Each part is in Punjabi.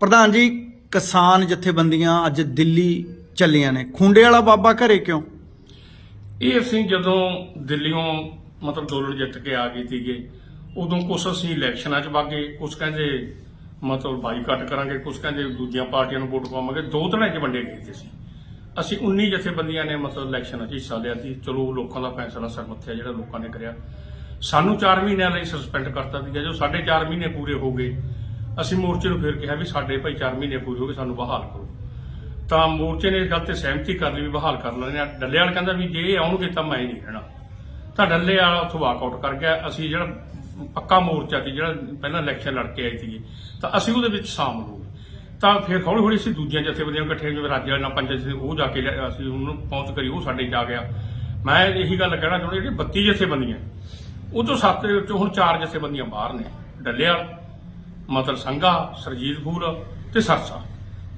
ਪ੍ਰਧਾਨ ਜੀ, ਕਿਸਾਨ ਜਥੇਬੰਦੀਆਂ ਅੱਜ ਦਿੱਲੀ ਚੱਲੀਆਂ ਨੇ। ਖੁੰਡੇ ਵਾਲਾ ਬਾਬਾ ਘਰੇ ਕਿਉਂ? ਇਹ ਅਸੀਂ ਜਦੋਂ ਦਿੱਲੀੋਂ ਮਤਲਬ ਅੰਦੋਲਨ ਜਿੱਤ ਕੇ ਆ ਗਏ ਸੀਗੇ, ਉਦੋਂ ਕੁਛ ਅਸੀਂ ਇਲੈਕਸ਼ਨਾਂ 'ਚ ਵਾਗੇ, ਕੁਛ ਕਹਿੰਦੇ ਮਤਲਬ ਬਾਈਕਾਟ ਕਰਾਂਗੇ, ਕੁਛ ਕਹਿੰਦੇ ਦੂਜੀਆਂ ਪਾਰਟੀਆਂ ਨੂੰ ਵੋਟ ਪਾਵਾਂਗੇ, ਦੋ ਤਰ੍ਹਾਂ 'ਚ ਵੰਡੇ ਗਏ ਸੀ। ਅਸੀਂ ਅਸੀਂ 19 ਜਥੇਬੰਦੀਆਂ ਨੇ ਮਤਲਬ ਇਲੈਕਸ਼ਨਾਂ 'ਚ ਹਿੱਸਾ ਲਿਆ ਸੀ। ਚਲੋ ਲੋਕਾਂ ਦਾ ਫੈਸਲਾ ਸਰਮੱਥਿਆ ਜਿਹੜਾ ਲੋਕਾਂ ਨੇ ਕਰਿਆ। ਸਾਨੂੰ 4 ਮਹੀਨਿਆਂ ਲਈ ਸਸਪੈਂਡ ਕਰਤਾ ਸੀਗਾ। ਜੋ ਸਾਡੇ 4 ਮਹੀਨੇ ਪੂਰੇ ਹੋ ਗਏ ਅਸੀਂ ਮੋਰਚੇ ਨੂੰ ਫਿਰ ਕਿਹਾ ਵੀ ਸਾਡੇ ਭਾਈ 4 ਮਹੀਨੇ ਪੂਰੇ ਹੋ ਗਏ, ਸਾਨੂੰ ਬਹਾਲ ਕਰੋ। ਤਾਂ ਮੋਰਚੇ ਨੇ ਇਸ ਗੱਲ ਤੇ ਸਹਿਮਤੀ ਕਰ ਲਈ ਵੀ ਬਹਾਲ ਕਰ ਲੈਣੇ ਆ ਡੱਲੇ ਵਾਲਾ ਕਹਿੰਦਾ ਵੀ ਜੇ ਇਹ ਆਉਣਗੇ ਤਾਂ ਮੈਂ ਹੀ ਨਹੀਂ ਰਹਿਣਾ। ਤਾਂ ਡੱਲੇ ਵਾਲਾ ਉੱਥੋਂ ਵਾਕਆਊਟ ਕਰ ਗਿਆ। ਅਸੀਂ ਜਿਹੜਾ ਪੱਕਾ ਮੋਰਚਾ ਸੀ, ਜਿਹੜਾ ਪਹਿਲਾਂ ਇਲੈਕਸ਼ਨ ਲੜ ਕੇ ਆਏ ਸੀਗੇ, ਤਾਂ ਅਸੀਂ ਉਹਦੇ ਵਿੱਚ ਸ਼ਾਮਲ ਹੋ ਗਏ। ਤਾਂ ਫਿਰ ਹੌਲੀ ਹੌਲੀ ਅਸੀਂ ਦੂਜੀਆਂ ਜਥੇਬੰਦੀਆਂ ਇਕੱਠੇ ਜਿਵੇਂ ਰਾਜੇ ਵਾਲੇ ਨਾਲ ਪੰਜ ਜਥੇ ਉਹ ਜਾ ਕੇ ਲਿਆ- ਅਸੀਂ ਉਹਨੂੰ ਪਹੁੰਚ ਕਰੀ, ਉਹ ਸਾਡੇ ਜਾ ਗਿਆ। ਮੈਂ ਇਹੀ ਗੱਲ ਕਹਿਣਾ ਚਾਹੁੰਦਾ ਜਿਹੜੀ 32 ਜਥੇਬੰਦੀਆਂ, ਉਹ ਤੋਂ ਸੱਤ ਦੇ ਵਿੱਚੋਂ ਹੁਣ ਚਾਰ ਜਥੇਬੰਦੀਆਂ ਬਾਹਰ ਨੇ, ਡੱਲੇ ਵਾਲਾ। ਮਤਲਬ ਸੰਘਾ ਸਰਜੀਤਪੁਰ ਤੇ ਸਰਸਾ।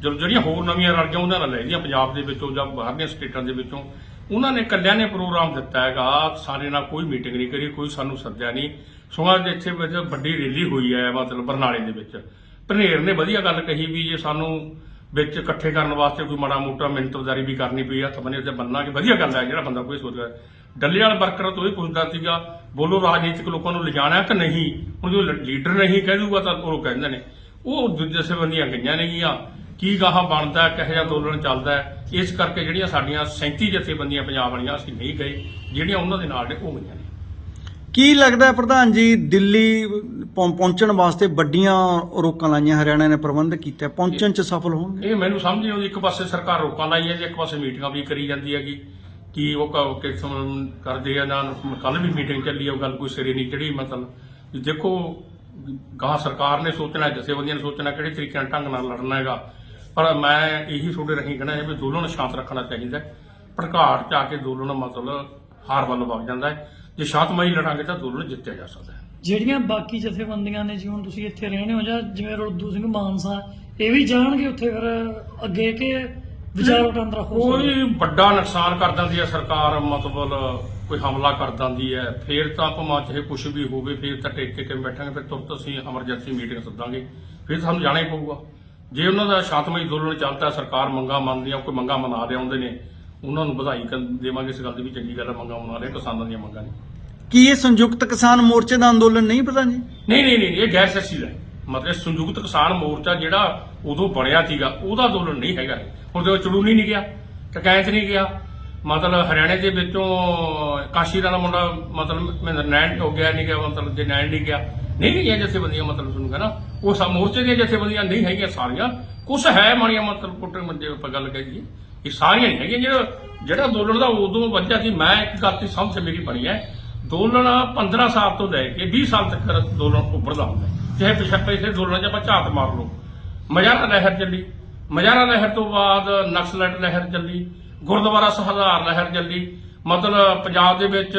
ਜਦੋਂ ਜਿਹੜੀਆਂ ਹੋਰ ਨਵੀਆਂ ਰਲ ਗਈਆਂ, ਉਹਨਾਂ ਨਾਲ ਲੈ ਲਈਆਂ। ਪੰਜਾਬ ਦੇ ਵਿੱਚੋਂ ਜਾਂ ਬਾਹਰਲੀਆਂ ਸਟੇਟਾਂ ਦੇ ਵਿੱਚੋਂ। ਉਹਨਾਂ ਨੇ ਇਕੱਲਿਆਂ ਨੇ ਪ੍ਰੋਗਰਾਮ ਦਿੱਤਾ ਹੈਗਾ। ਸਾਰੇ ਨਾਲ ਕੋਈ ਮੀਟਿੰਗ ਨਹੀਂ ਕਰੀ, ਕੋਈ ਸਾਨੂੰ ਸੱਦਿਆ ਨਹੀਂ। ਸੋਹਾਂ ਦੇ ਇੱਥੇ ਵਿੱਚ ਵੱਡੀ ਰੈਲੀ ਹੋਈ ਹੈ, ਮਤਲਬ ਬਰਨਾਲੇ ਦੇ ਵਿੱਚ। ਭਨੇਰ ਨੇ ਵਧੀਆ ਗੱਲ ਕਹੀ ਵੀ ਜੇ ਸਾਨੂੰ ਵਿੱਚ ਇਕੱਠੇ ਕਰਨ ਵਾਸਤੇ ਕੋਈ ਮਾੜਾ ਮੋਟਾ ਮਿੰਟਰਦਾਰੀ ਵੀ ਕਰਨੀ ਪਈ ਹੱਥ ਬੰਨੇ ਤੇ ਬੰਨਾ ਕਿ ਵਧੀਆ ਗੱਲ ਹੈ, ਜਿਹੜਾ ਬੰਦਾ ਕੋਈ ਸੋਚਦਾ ਹੈ। ਡੱਲੇ ਵਾਲਾ ਵਰਕਰ ਤੋਂ ਇਹ ਪੁੱਛਦਾ ਸੀਗਾ ਬੋਲੋ ਰਾਜਨੀਤਿਕ ਲੋਕਾਂ ਨੂੰ ਲਿਜਾਣਾ ਕਿ ਨਹੀਂ? ਹੁਣ ਜੋ ਲੀਡਰ ਨਹੀਂ ਕਹਿ ਦੂਗਾ ਤਾਂ ਉਹ ਕਹਿੰਦੇ ਨੇ। ਉਹ ਦੂਜੇ ਸੰਬੰਧੀਆਂ ਗਈਆਂ ਨੇਗੀਆਂ। ਕੀ ਗਾਹਾਂ ਬਣਦਾ ਹੈ, ਕਿਹੋ ਜਿਹਾ ਅੰਦੋਲਨ ਚੱਲਦਾ ਹੈ? ਇਸ ਕਰਕੇ ਜਿਹੜੀਆਂ ਸਾਡੀਆਂ 37 ਜਥੇਬੰਦੀਆਂ ਪੰਜਾਬ ਵਾਲੀਆਂ ਅਸੀਂ ਨਹੀਂ ਗਏ ਜਿਹੜੀਆਂ ਉਹਨਾਂ ਦੇ ਨਾਲ ਨੇ ਉਹ ਗਈਆਂ ਨੇ। ਕੀ ਲੱਗਦਾ ਹੈ ਪ੍ਰਧਾਨ ਜੀ ਦਿੱਲੀ ਪਹੁੰ- ਪਹੁੰਚਣ ਵਾਸਤੇ ਵੱਡੀਆਂ ਰੋਕਾਂ ਲਾਈਆਂ ਹਰਿਆਣਾ ਨੇ ਪ੍ਰਬੰਧ ਕੀਤਾ ਹੈ। ਪਹੁੰਚਣ ਚ ਸਫਲ ਹੋਣਗੇ? ਇਹ ਮੈਨੂੰ ਸਮਝ ਨਹੀਂ ਆਉਂਦੀ ਇੱਕ ਪਾਸੇ ਸਰਕਾਰ ਰੋਕਾਂ ਲਾਈਆਂ ਜੀ ਇੱਕ ਪਾਸੇ ਮੀਟਿੰਗਾਂ ਵੀ ਕਰੀ ਜਾਂਦੀ ਹੈਗੀ। ਕੀ ਉਹ ਕ- ਕਿਸ ਨੂੰ ਕਰਦੇ ਆ ਨਾ ਕੱਲ ਵੀ ਮੀਟਿੰਗ ਚੱਲੀ ਆ, ਉਹ ਗੱਲ ਕੋਈ ਸਿਰੇ ਨਹੀਂ ਚੜੀ ਮਤਲਬ ਵੀ ਦੇਖੋ, ਗਾਂ ਸਰਕਾਰ ਨੇ ਸੋਚਣਾ, ਜਥੇਬੰਦੀਆਂ ਨੇ ਸੋਚਣਾ ਕਿਹੜੇ ਤਰੀਕੇ ਨਾਲ ਢੰਗ ਨਾਲ ਲੜਨਾ ਹੈਗਾ। ਪਰ ਮੈਂ ਇਹੀ ਤੁਹਾਡੇ ਰਹੀ ਕਹਿਣਾ ਹੈ ਵੀ ਦੋਨਾਂ ਸ਼ਾਂਤ ਰੱਖਣਾ ਚਾਹੀਦਾ ਹੈ। ਭੜਕਾਟ ਚ ਆ ਕੇ ਦੋਨੋਂ ਮਤਲਬ ਹਾਰ ਵੱਲ ਵਗ ਜਾਂਦਾ ਹੈ। ਜੇ ਸ਼ਾਂਤਮਈ ਲੜਾਂਗੇ ਤਾਂ ਦੋਨੋਂ ਜਿੱਤਿਆ ਜਾ ਸਕਦਾ ਹੈ। ਜਿਹੜੀਆਂ ਬਾਕੀ ਜਥੇਬੰਦੀਆਂ ਨੇ ਜਿਵੇਂ ਤੁਸੀਂ ਇੱਥੇ ਰਹਿਣੇ ਹੋ ਜਾਂ ਜਿਵੇਂ ਰੁੱਦੂ ਸਿੰਘ ਮਾਨਸਾ, ਇਹ ਵੀ ਜਾਣਗੇ ਉੱਥੇ ਫਿਰ ਅੱਗੇ ਕਿ ਵਿਚਾਰ ਵਟਾਂਦਰਾ ਹੋ ਸਕਦਾ। ਕੋਈ ਵੱਡਾ ਨੁਕਸਾਨ ਕਰ ਦਿੰਦੀ ਹੈ ਸਰਕਾਰ ਮਤਲਬ ਕੋਈ ਹਮਲਾ ਕਰ ਦਿੰਦੀ ਹੈ। ਫੇਰ ਤਾਂ ਭਾਵੇਂ ਚਾਹੇ ਕੁਝ ਵੀ ਹੋਵੇ ਫੇਰ ਤਾਂ ਟੇਕ ਕੇ ਬੈਠਾਂਗੇ ਫਿਰ ਤੁਰਤ ਅਸੀਂ ਐਮਰਜੈਂਸੀ ਮੀਟਿੰਗ ਸੱਦਾਂਗੇ। ਫਿਰ ਸਾਨੂੰ ਜਾਣਾ ਹੀ ਪਊਗਾ। ਜੇ ਉਹਨਾਂ ਦਾ ਸ਼ਾਂਤਮਈ ਅੰਦੋਲਨ ਚੱਲਦਾ ਸਰਕਾਰ ਮੰਗਾ ਮੰਨਦੀ ਆ ਕੋਈ ਮੰਗਾ ਮਨਾ ਰਹੇ ਆਉਂਦੇ ਨੇ ਉਹਨਾਂ ਨੂੰ ਵਧਾਈ ਕਰ- ਦੇਵਾਂਗੇ ਇਸ ਗੱਲ ਦੀ ਵੀ ਚੰਗੀ ਗੱਲ ਹੈ ਮੰਗਾ ਮਨਾ ਰਹੇ ਕਿਸਾਨਾਂ ਦੀਆਂ ਮੰਗਾਂ ਨੇ। ਕੀ ਇਹ ਸੰਯੁਕਤ ਕਿਸਾਨ ਮੋਰਚੇ ਦਾ ਅੰਦੋਲਨ ਨਹੀਂ ਪ੍ਰਧਾਨ ਜੀ? ਨਹੀਂ ਨਹੀਂ ਨਹੀਂ ਇਹ ਗੈਰ ਸੱਚੀ ਹੈ। ਮਤਲਬ ਸੰਯੁਕਤ ਕਿਸਾਨ ਮੋਰਚਾ ਜਿਹੜਾ ਉਦੋਂ ਬਣਿਆ ਸੀਗਾ, ਉਹਦਾ ਅੰਦੋਲਨ ਨਹੀਂ ਹੈਗਾ। ਹੁਣ ਤੇ ਚੜੂਨੀ ਨਹੀਂ ਗਿਆ ਟਕੈਂਤ ਨਹੀਂ ਗਿਆ, ਮਤਲਬ ਹਰਿਆਣੇ ਦੇ ਵਿੱਚੋਂ ਕਾਸ਼ੀ ਦਾ ਮੁੰਡਾ ਮਤਲਬ ਮਹਿੰਦਰ ਨੈਣ ਹੋ ਗਿਆ, ਨਹੀਂ ਗਿਆ, ਮਤਲਬ ਜੇ ਨੈਣ ਨਹੀਂ ਗਿਆ। ਨਹੀਂ ਗਈਆਂ ਜਥੇਬੰਦੀਆਂ ਮਤਲਬ ਤੁਹਾਨੂੰ ਕਹਿੰਦਾ ਉਹ ਸਾ ਮੋਰਚੇ ਦੀਆਂ ਜਥੇਬੰਦੀਆਂ ਨਹੀਂ ਹੈਗੀਆਂ ਸਾਰੀਆਂ। ਕੁਝ ਹੈ ਮਾੜੀਆਂ ਮਤਲਬ ਕੁੱਟੇ ਮੰਦੇ ਆਪਾਂ ਗੱਲ ਕਰੀਏ ਇਹ ਸਾਰੀਆਂ ਨਹੀਂ ਹੈਗੀਆਂ। ਜਿਹੜਾ ਜਿਹੜਾ ਅੰਦੋਲਨ ਦਾ ਉਦੋਂ ਵੱਜਿਆ ਸੀ, ਮੈਂ ਇੱਕ ਗੱਲ ਦੀ ਸਮਝ ਮੇਰੀ ਬਣੀ ਹੈ। ਅੰਦੋਲਨ 15 ਸਾਲ ਤੋਂ ਲੈ ਕੇ 20 ਸਾਲ ਤੱਕ ਅੰਦੋਲਨ ਉੱਭਰਦਾ ਹੁੰਦਾ ਚਾਹੇ ਪਿਛੇ ਪਿਛਲੇ ਅੰਦੋਲਨਾਂ 'ਚ ਆਪਾਂ ਝਾਤ ਮਾਰ ਲਓ। ਮਜਾਰਾ ਲਹਿਰ ਚੱਲੀ। ਮਜਾਰਾ ਲਹਿਰ ਤੋਂ ਬਾਅਦ ਨਕਸਲਟ ਲਹਿਰ ਚੱਲੀ। ਗੁਰਦੁਆਰਾ ਸਹਦਾਰ ਲਹਿਰ ਚੱਲੀ। ਮਤਲਬ ਪੰਜਾਬ ਦੇ ਵਿੱਚ,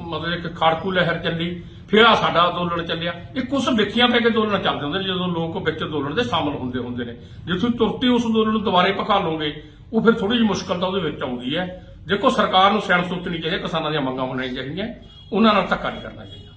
ਮਤਲਬ ਇੱਕ ਖਾੜਕੂ ਲਹਿਰ ਚੱਲੀ। ਫਿਰ ਆ ਸਾਡਾ ਅੰਦੋਲਨ ਚੱਲਿਆ। ਇਹ ਕੁਝ ਵਿਖੀਆਂ ਪੈ ਕੇ ਅੰਦੋਲਨ ਚੱਲਦੇ ਹੁੰਦੇ ਨੇ, ਜਦੋਂ ਲੋਕ ਵਿੱਚ ਅੰਦੋਲਨ ਦੇ ਸ਼ਾਮਲ ਹੁੰਦੇ ਹੁੰਦੇ ਨੇ। ਜੇ ਤੁਸੀਂ ਤੁਰਤੀ ਉਸ ਅੰਦੋਲਨ ਨੂੰ ਦੁਬਾਰੇ ਪਕਾ ਲਓਗੇ, ਉਹ ਫਿਰ ਥੋੜੀ ਜਿਹੀ ਮੁਸ਼ਕਲ ਤਾਂ ਉਹਦੇ ਵਿੱਚ ਆਉਂਦੀ ਹੈ। ਦੇਖੋ ਸਰਕਾਰ ਨੂੰ ਸਿਆਣ ਸੋਚਣੀ ਚਾਹੀਦੀ, ਕਿਸਾਨਾਂ ਦੀਆਂ ਮੰਗਾਂ ਹੋਣੀਆਂ ਚਾਹੀਦੀਆਂ। ਉਹਨਾਂ ਨਾਲ ਧੱਕਾ ਨਹੀਂ ਕਰਨਾ ਚਾਹੀਦਾ।